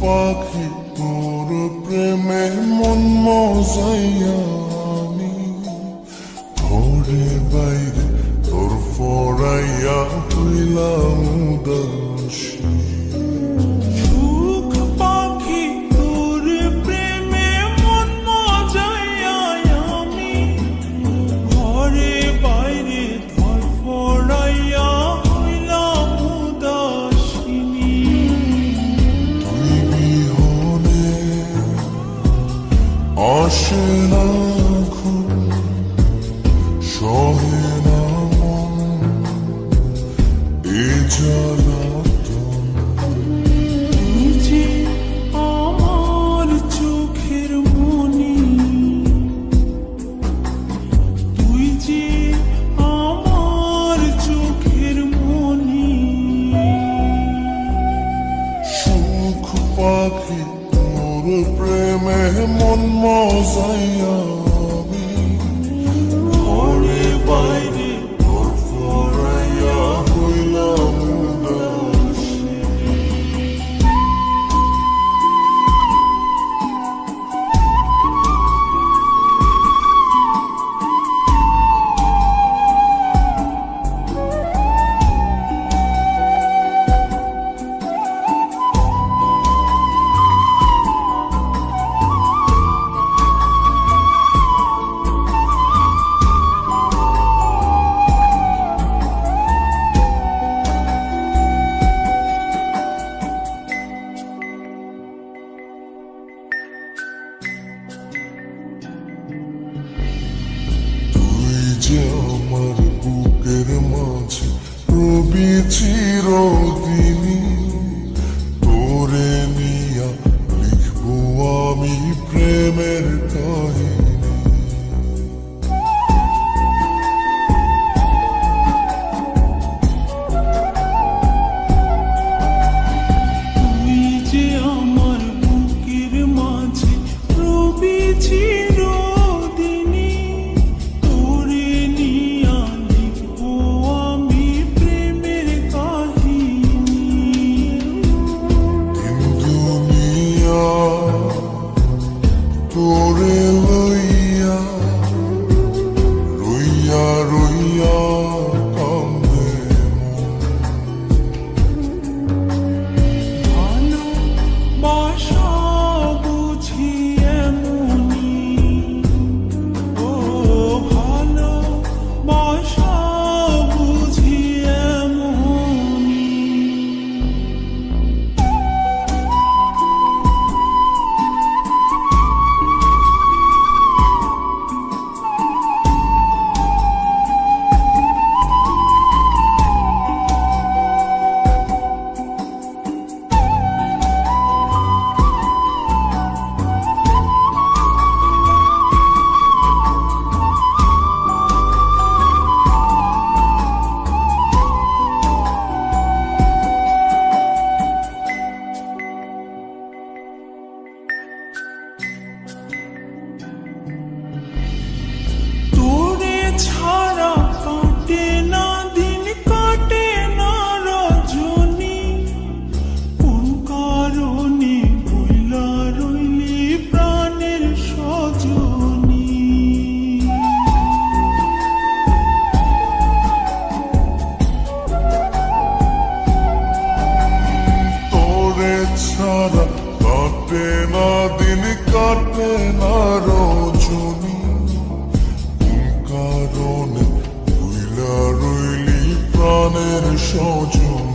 পাখি তোর প্রেমে মন মজাইয়া আমি ঘরে বাইরে তোর ফরাইয়া হইলাম উদাসী। আসে না সহে না মন প্রেমে মন মজাইয়া চিরদিন You're. never showed you